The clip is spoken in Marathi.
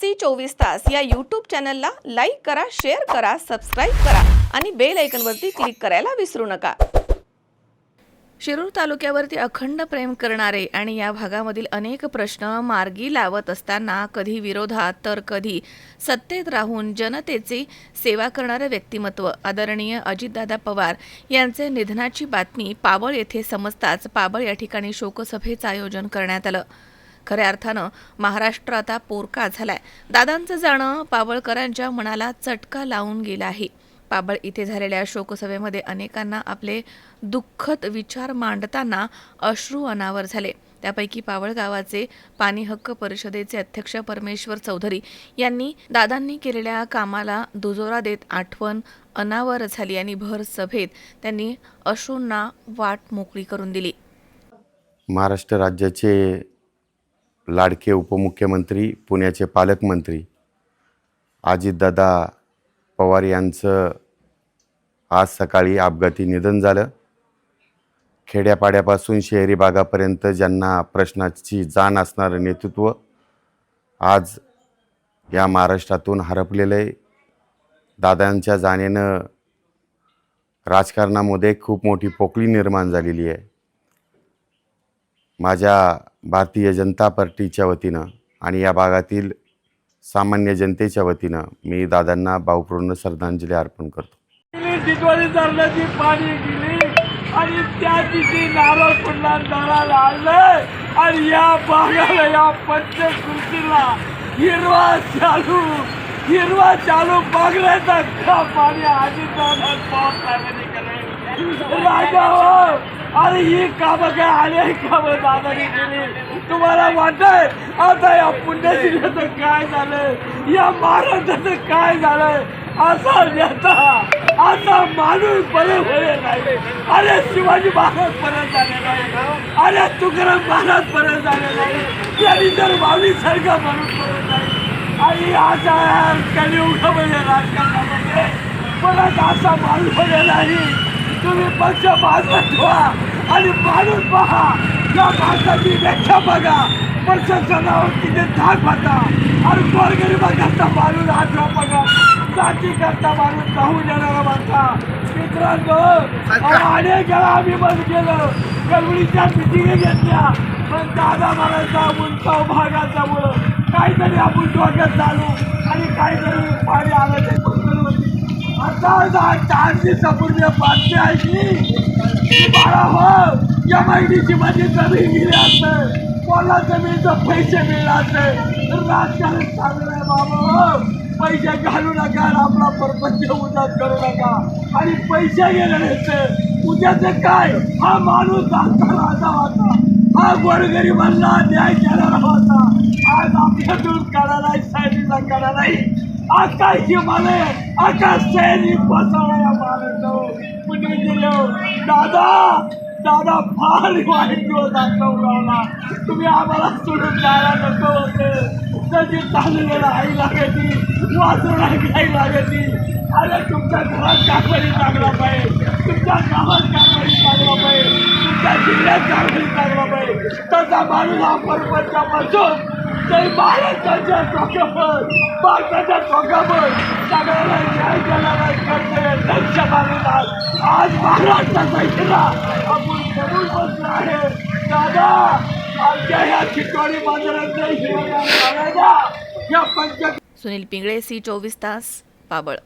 सी चोवीस तास या यूट्यूब चॅनलला लाईक करा शेअर करा सबस्क्राईब करा आणि बेल आयकनवरती क्लिक करायला विसरू नका. शिरूर तालुक्यावरती अखंड प्रेम करणारे आणि या भागामधील अनेक प्रश्न मार्गी लावत असताना कधी विरोधात तर कधी सत्तेत राहून जनतेची सेवा करणारे व्यक्तिमत्व आदरणीय अजितदादा पवार यांचे निधनाची बातमी पाबळ येथे समजताच पाबळ या ठिकाणी शोकसभेचं आयोजन करण्यात आलं. खऱ्या अर्थानं महाराष्ट्र आता पोरका झालाय. दादांचं जाणं पाबळकरांच्या मनाला चटका लावून गेला आहे. पाबळ इथे झालेल्या शोकसभेमध्ये अनेकांना आपले दुःखद विचार मांडताना अश्रू अनावर झाले. त्यापैकी पावळ गावाचे पाणी हक्क परिषदेचे अध्यक्ष परमेश्वर चौधरी यांनी दादांनी केलेल्या कामाला दुजोरा देत आठवण अनावर झाली आणि भर सभेत त्यांनी अश्रूंना वाट मोकळी करून दिली. महाराष्ट्र राज्याचे लाडके उपमुख्यमंत्री पुण्याचे पालकमंत्री अजितदादा पवार यांचं आज सकाळी अपघाती निधन झालं. खेड्यापाड्यापासून शहरी भागापर्यंत ज्यांना प्रश्नाची जाण असणारं नेतृत्व आज या महाराष्ट्रातून हरपलेलं आहे. दादांच्या जाण्यानं राजकारणामध्ये खूप मोठी पोकळी निर्माण झालेली आहे. माझ्या भारतीय जनता पार्टीच्या वतीनं आणि या भागातील सामान्य जनतेच्या वतीनं मी दादांना भावपूर्ण श्रद्धांजली अर्पण करतो. पाणी गेली आणि त्या तिथे नारळ पुन्हा दळाला आणलंय आणि या भागाला या पंचकृतीला हिरवा चालू हिरवा चालू बागल्याचा पाणी आधी जाणार पावसाने केलंय अरे ही कामं काय आले कामं दादाने केली. तुम्हाला वाटतंय? आता या पुण्यश्रीचं काय झालं या महाराजाचं काय झालंय? असा नेता असा माणूस बरे होईल नाही. अरे शिवाजी महाराज परत झाले नाही. अरे तुकाराम महाराज परत झाले नाही. त्यांनी जर माऊली सारखा माणूस परत नाही आणि असा कलियुगामध्ये म्हणजे राजकारणामध्ये. परत असा माणूस नाही. तुम्ही पक्ष बाजूला ठेवा आणि माणूस पहा. या माणसाची व्याख्या बघा. प्रशासनावर तिथे धाक होता आणि गोरगरिबाकरता माणूस आठवा बघा जाती करता माणूस जाऊ देणारा माणसा. मित्रांनो अनेक वेळा आम्ही बंद केलं. कलवडीच्या मिटिंग घेतल्या. पण दादा मला उंचाव भागाचा मुळे काहीतरी आपण डोक्यात चालू आणि काहीतरी पाणी आलं. आता चार दिवसापूर्वी बातमी ऐकली की बाळा हो या माहितीची माझी जमीन गेली असते कोणा जमिनीचं पैसे मिळले असते राजकारण चांगलं आहे बाबा हो. पैसे घालू नका आपला परपंच उदास करू नका. आणि पैसे गेले नसते उद्याचं काय? हा माणूस दाखला असा होता. हा गोरगरीबांना न्याय केलेला होता. आज आपल्या आपल्यातून काढा नाही सायनीला काढा नाही आकाश हिमालय आकाश सैनिक बसवला या महाराष्ट्रावर कुठे गेले हो। दादा दादा फार वाईट दिवस आमचा तुम्ही आम्हाला सोडून जायला नको होते। त्याची चाललेला आई लागायची वाचून आई लागायची। अरे तुमच्या घरात कारभारी चांगला पाहिजे। तुमच्या गावात कारभारी चांगला पाहिजे। तुमच्या जिल्ह्यात कारभारी चांगला पाहिजे। तसा माणूस हा परपंचापासून ते महाराष्ट्राच्या टोकावर भारताच्या टोकावर सगळ्यांना न्याय देणारा करते लक्ष मानतात आज महाराष्ट्राचा हिरा आपण जरूर बसलो आहे. दादा आमच्या ह्या चिटवाडी बाजारात हिरवगार या पंच सुनील पिंगळे सी चोवीस तास पाबळ